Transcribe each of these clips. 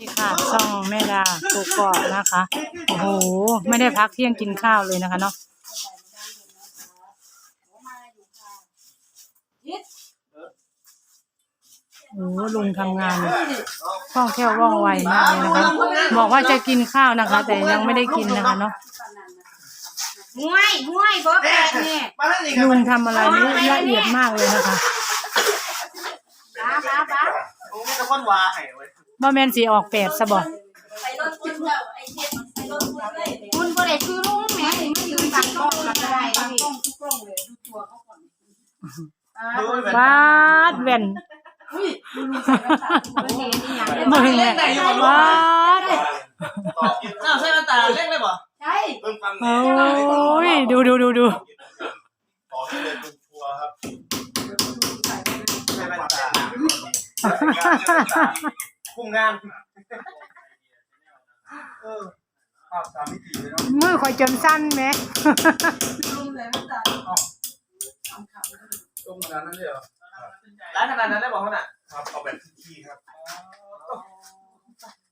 นี่ค่ะช่องแม่ดาตูกอกนะคะ โอ้โห ไม่ได้พักเที่ยงกินข้าวเลยนะคะเนาะโอ้โหลุงทำงานคล่องแคล่วว่องไวมากเลยนะคะ บอกว่าจะกินข้าวนะคะ แต่ยังไม่ได้กินนะคะเนาะห้วยห้วยบ่แปดเนี่ยลุงทำอะไรนี่ละเอียดมากเลยนะคะบ้าบ้าบ้าผมจะค้นวาให้เว้ย บ่แมนสีออกแปดซะบ่คุณบ่ได้คือลุงแหม่ถึงมายืนบังกล้องมาได้นี่ดูไม่เป็นบาดแว่นบ่เห็นอีหยังบ่เห็นแหละบาดตอบกินอ้าวใช่ตาเล็กเลยป่ะใช่เพิ่งฟังโอ้ยดูดูดูดูต่อที่เลยคุณชัวครับใช่ตาคุม งานเออภาพตามมิติเลยเนาะมือคอยจนสั้นไหมตรงขนาดนั้นเลยเหรอร้านขนาดนั้นได้บอกเขาน่ะครับเอาแบบที่ครับ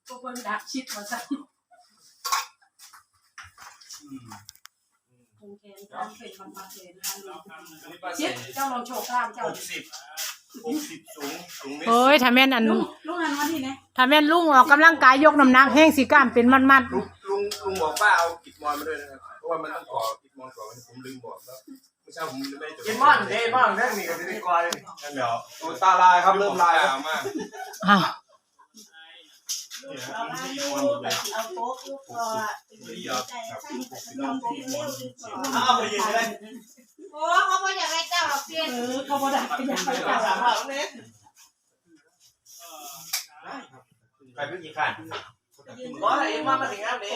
ทุกคนดักชิดมาซะคงแกนทำเป็นมันมาเลยนะชิดเจ้าลองโชว์กล้ามเจ้าหกสิบ หกสิบสูงสูงเมตรโอ้ยถ้าแม่นอันลุงลุงอันว่าที่ไหนถ้าแม่นลุงออกกำลังกายยกน้ำหนักแห้งสีกล้ามเป็นมัดมัดลุงลุงลุงบอกว่าเอากิดมอนมาด้วยนะครับเพราะว่ามันต้องก่อกิดมอนก่อนผมลืมบอกแล้วเมื่อเช้าผมไม่ได้จดกินม่อนเด้ม่อนแท่งนี่กับพิธีกรเลยนั่นเดี๋ยวตัวตาลายครับเริ่มลายแล้วมากๆอ้าว นี่ครับกิดมอนหมดเลยเอาโป๊กลูกคอนี่ครับครับเอาไปยืนเลยโอ้เขาบ่อยากให้เจ้าหรอกเพี้ยนเขาบอกได้อยากไปจับสามภาพนี้ใครเป็นกี่ขันบอสไอ้มามาถึงงานนี้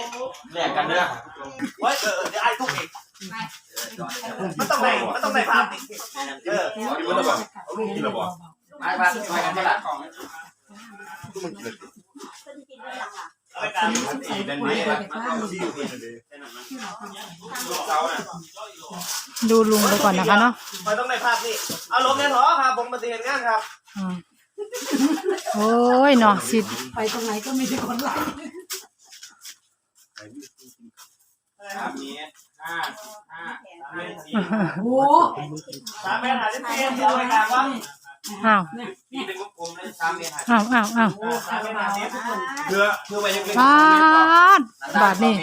แลกกันเด้อเฮ้ยเออเดี๋ยวไอ้ทุกอีกมันต้องได้มันต้องได้ภาพอีกเออเอาดิบแล้วบอกเอาลุงกินแล้วบอกไอ้ภาพไปกันเท่าไหร่ลุงมันกินเลย ดูลุงไปก่อนนะคะเนาะมันต้องได้ภาพนี่เอาลมเนี่ยหรอครับผมมาเตียนงานครับอืมโอ้ยเนาะสิไปตรงไหนก็มีแต่คนรักภาพนี้ห้าห้าสามสี่โอ้สามเมตรหาที่เตียนเอาไปกันว่าอ้าวนี่เป็นกลมๆเลยสามเมตร อ้าวอ้าวอ้าวสามเมตรหาที่เพื่อเพื่อไปยังเป็นบาดบาดนี่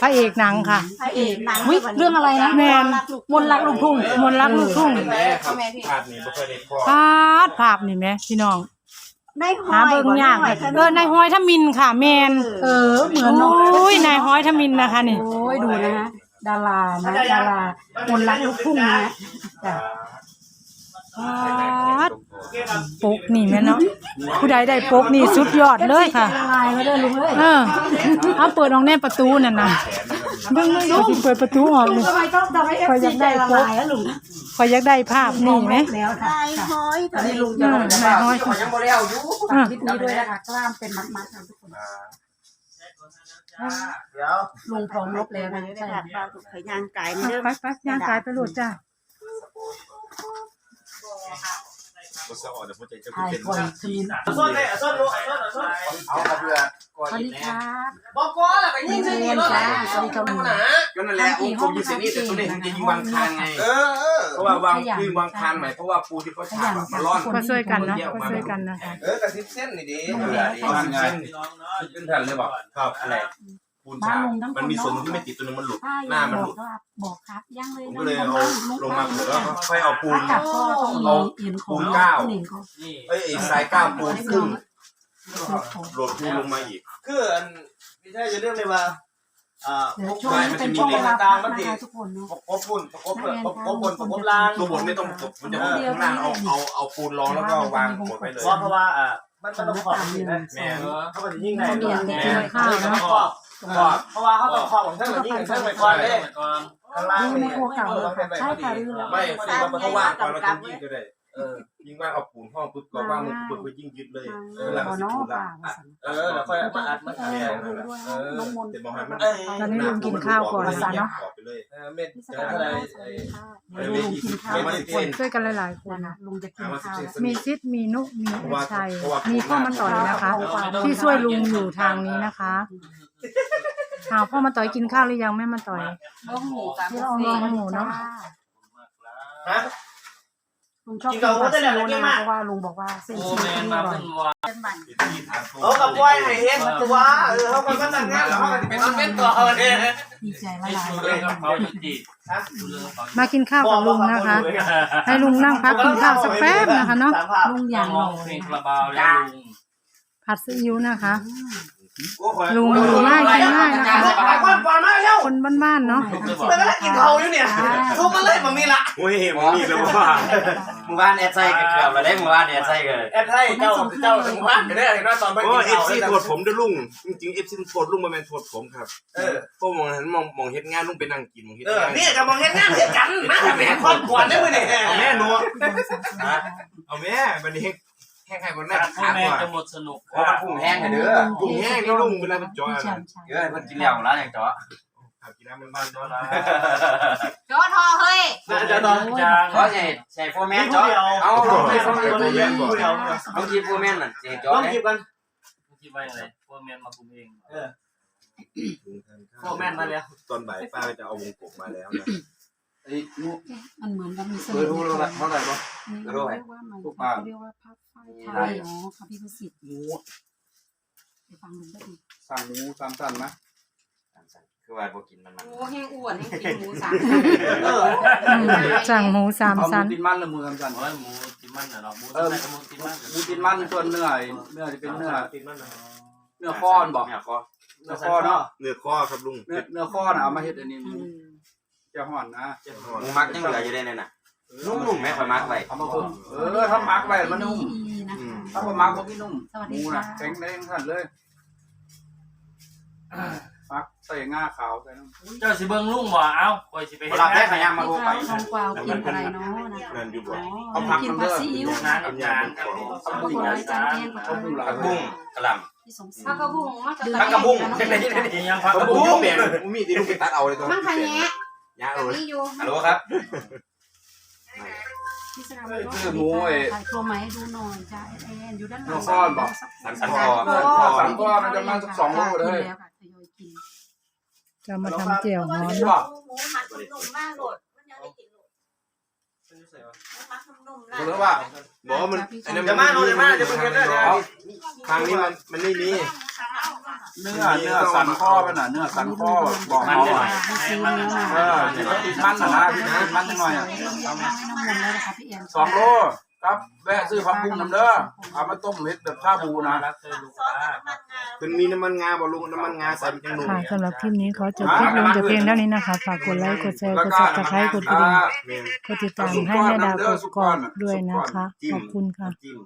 พระเอกหนังค่ะพระเอกหนังวิเรื่องอะไรนะแมนมนต์รักลูกทุ่งมนต์รักลูกทุ่งแม่ครับภาพนี้ไม่ค่อยได้พอพาดภาพนี่แหมพี่น้องได้หหาอยเบิ่งยากเออนายห้อยทมินค่ะ แมนเออเหมือนน้องโอ้ยนายห้อยทมินนะคะนี่โอ้ยดูนะฮะดารานะดารามนต์รักลูกทุ่งนะจ้ะ ปาดปกนี่แม่เนาะผู้ใดได้ปกนี่สุดยอดเลยค่ะละลายมาเด้อลุงเอ้ยเออเอาเปิดออกแน่ประตูนั่นน่ะเบิ่งๆดูสิเปิดประตูออกนี่ทำไมต้องทำให้เอฟซีใจละลายแล้วลุงขอยอยากได้ภาพนี่ไหมแล้วค่ะห้อยตอนนี้ลุงอืจะมลงนายห้อยขอยังบ่ได้เอาอยู่อะคลิปนี้ด้วยนะคะกล้ามเป็นมัดๆนะทุกคนเดี๋ยวลุงพร้อมลบแล้วมันะนได้ใช่ขาดบางสุขยางไก่เริ่มไปไปย่างกายไปโหลดจ้า ก็จะออกแต่หัวใจจะถ่ายเป็นคนคืนส้นเลยส้นลูกส้นส้นเอาครับเพื่อสวัสดีค่ะบอกก้อนแล้วก็ยิงนี่รถไหนหนาก็นั่นแหละองค์ผมอยู่เซนี่แต่ตัวนี้จะยิงวางคานไงเออเออเพราะว่าวางยิงวางคานใหม่เพราะว่าปูที่เขาฉาบอะมันร้อนก็ช่วยกันเนาะก็ช่วยกันนะคะเออกระซิบเส้นนี่ดิวางไงขึ้นทันเลยบอกครับอะไร ปูนฉาบมันมีส่วนที่ไม่ติดตัวนึงมันหลุดหน้ามันหลุดบอกครับยังเลยผมก็เลยเอาลงมาเผื่อแล้วค่อยเอาปูนกับก็ต้องมีอินของหนึ่งของเอ้ยไอ้สายก้าวปูนครึ่งโหลดปูนลงมาอีก คืออันไม่ใช่จะเรื่องเลยว่าอ่าเดี๋ยวช่วงนี้เป็นช่วงเวลาพักนะคะทุกคนเนาะประกบปุ่นประกบประกบบนประกบล่างตัวบนไม่ต้องกดมันจะข้างล่างเอาเอาเอาปูนรองแล้วก็วางกดไปเลยเพราะว่าอ่ามันมันต้องขอบนี่นะแม่เขาก็จะยิ่งได้ เพราะว่าเขาต้องขอบของท่านยิ่งท่านไปก่อนเลยข้างล่างดูในนี่ครัวเก่าเลยค่ะใช่ค่ะดูแล้วไม่เพราะว่าก่อนเราจะยิงก็ได้เออยิ่งว่าเอาปูนห้องปุ๊บเราว่างมันปุ๊บก็ยิ่งยึดเลยเออแล้แล้ววก็ก็สิน้องปูนละป่าภาษาเออแล้วค่อยเอามาอัดมาเอแทอนลุงด้วยเออน้องมนต์แต่บางครั้งมันตอนนี้ลุงกินข้าวก่อนนะคะเนาะออกไปเลยเออเม็ดพี่สเจกาอยอะไรสวัไอ้สดีค่ะเออลุงกินข้าวไม่ทุได้กกิคนนช่วยกันหลายๆคนนะคะลุงจะกินข้าวแล้วมีซิดมีนุมีเอชชัยมีพ่อมาต่อยนะคะ ที่ช่วยลุงอยู่ทางนี้นะคะ หาพ่อมาต่อยกินข้าวหรือยังแม่มาต่อยบ่หูกับที่เราเอาลงหมูเนาะฮะ ลุงชอบกินปลาซิวนะเพราะว่าลุงบอกว่าเส้นโอ้ซีแมอิ๊นวมาอร่อยเพิ่นว่าเอากับปล่อยให้เฮ็ดตัวเออเขาก็มาตั้งงานแล้วเขาก็เป็นเป็นตัวเนี่ย ดีใจละลายเรื่องกระเป๋าจุดจีเรื่องกระเป๋ามากินข้าวกับลุงนะคะ ให้ลุงนั่งพักกินข้าวสักแป๊บนะคะเนาะลุงอยัย่างงร้หอล่งอเพลงคาราบาวแล้วลุงผัดซีอิ๊วนะคะโอ้ย ลุงอยู่ง่ายกินง่ายนะคะก่อนก่อนมาแล้วคนบ้านๆเนาะมันก็ได้กินเขาอยู่เนี่ยทุบมาเลยมันมีละโอ้ยมันมีแล้วว่าหมู่บ้านแอดไซก็เกือบแล้วได้หมู่บ้านแอดไซก็แอดให้เจ้าเจ้าถึงบ้านไปได้เห็นว่าตอนไปกินเอฟเขาซีโทษผมด้วยลุงจริงๆเอฟซีโทษลุงมาแมนโทษผมครับเออพราะมองหันมองมองเฮ็ดงานลุงไปนั่งกินมองเฮ็ดเอองานนี่กับมองเห็นงานเดียวกันนะแม่ครอบครัวได้ไหมเนี่ยเอาแม่หนูเอาแม่บันนี้ แห้งแห้งกว่านั้นพ่อขาแม่กว่าจะหมดสนุกเพราะมันพุ่งแห้งเลยเด้อกุ้งแห้งนี่ลุงเวลาเป็นจอยพี่แชนะมป์ชัยเอ้ยเพิ่นกินแล้วแล้วอย่างเจาะขับกินน้ำมันบ้านจอยนะจอทอเฮ้ยจะนอนจางเพราะใช่ใช่พวกแม่นเจาะเอาลองให้ลองให้ตัวเย็นบ่เดียวลองกินพวกแม่นน่ะสิต้เจาะองเลยคิดกันคิดว่าอะไรพ่อแม่มาคุมเองพ่อแม่มาแล้วตอนบ่ายป้าก็จะเอาวงกบมาแล้วนะมันเหมือนกับมีเสเอน่อรู้แล้วห์ละเท่าไหร่บ่นี่เรียกว่ามันเขาเรียกว่าภา พไฟไทยเนาะค่ะพี่ประสิทธิ์หมูไปฟังลุงก็ดีสั่งหมูสามตันนะคือว่าบ่กินมันมันโอ้แห้งอ้วนแห้งกินหมูสามเอออืมสั่งหมูสามเอาหมูชั้น ตินมันหรือหมูสามตันโอ้ยหมูติมันน่ะเนาะหมูเออใส่กระมูติมันหมูตินมันส่วนเนื้อเนื้อจะเป็นเนื้อติดมันนะเนื้อค้อนบอกเนี่ยคอเนื้อค้อนเนาะเนื้อข้อครับลุงเนื้อเนื้อค้อนเอามาเฮ็ดอันนี้หมูจะห่อนนะหมูมักยังเหลืออยู่ได้นั่นน่ะนุ่มๆแม่ค่อยมักไว้เอามาคนเออถ้ามักไว้มันนุ่มดี นะคะถ้าบ่มักบ่มีนุ่มสวัสหดีมูค่ะนะแข็งแรงสั่นเลยมักใส่ง่าขาวใส่น้ำเจ้าสิเบิ่งลุงบ่เอ้าคอยสิไปเฮ็ดรับได้งานขยามมาโคไป ทองกวาวกินอะไรเนาะนะนั่นอยู่บ่ อ๋อกินผัดซีอิ๊วงานกับงานกับขอบคุณอาจารย์แอนขอบคุณผักบุ้งกะหล่ำพี่สมศรีผักกระบุงมาจากผักกระบุ้งนี่ยังพักกกระระบุบุ้กงเปลี่ยนมีดที่ลุงไปตัดเอาเลยตัวมันขะแยะยาแต่เอาเลยนี่อยู่ฮัลโหลครับ พี่สนามบอกว่าถ่ายตัวไหมให้ดูหน่อยจ้าแอนแอนอยู่ด้านหลังสันสันคอสั่งก็มันจะมาสักสองโลเลยแล้วค่ะทยอยกินจะมาทำเจียวฮ้อนบอกหมูหัดนุ่มมากโหลดมันยังได้กินโหลดมันมักนุ่มๆนะหรือว่าบอกว่ามันอันนั้นจะมาโน่นจะมาจะเป็นกันได้แล้วทางนี้มันมันไม่มี เนื้อเนื้อสันข้อมันน่ะเนื้อสันข้อบอกมันเขาหน่ออะยให้ซื้อเนื้อมาเออที่เขาติดมันน่ะนะที่ติดมันนิดหน่อยอะเริ่มย่างให้น้ำมันแล้วนะคะพี่แอนสองโลครับแวะซื้อผักบุ้งน้ำเด้อเอามาต้มเม็ดแบบชาบูนะรักเธอลูกซอสค้าน้ำมันงามันมีน้ำมันงาบ่ลุงน้ำมันงาใส่เป็นจังหนุ่มค่ะสำหรับคลิปนี้ขอจบคลิปลงแต่เพียงเท่านี้นะคะ ฝากกดไลค์ กดแชร์ กดซับสไครต์กดกระดิ่งแม่นกดติดตามให้แม่ดาวกดกอกด้วยนะคะ ขอบคุณค่ะ จิ้ม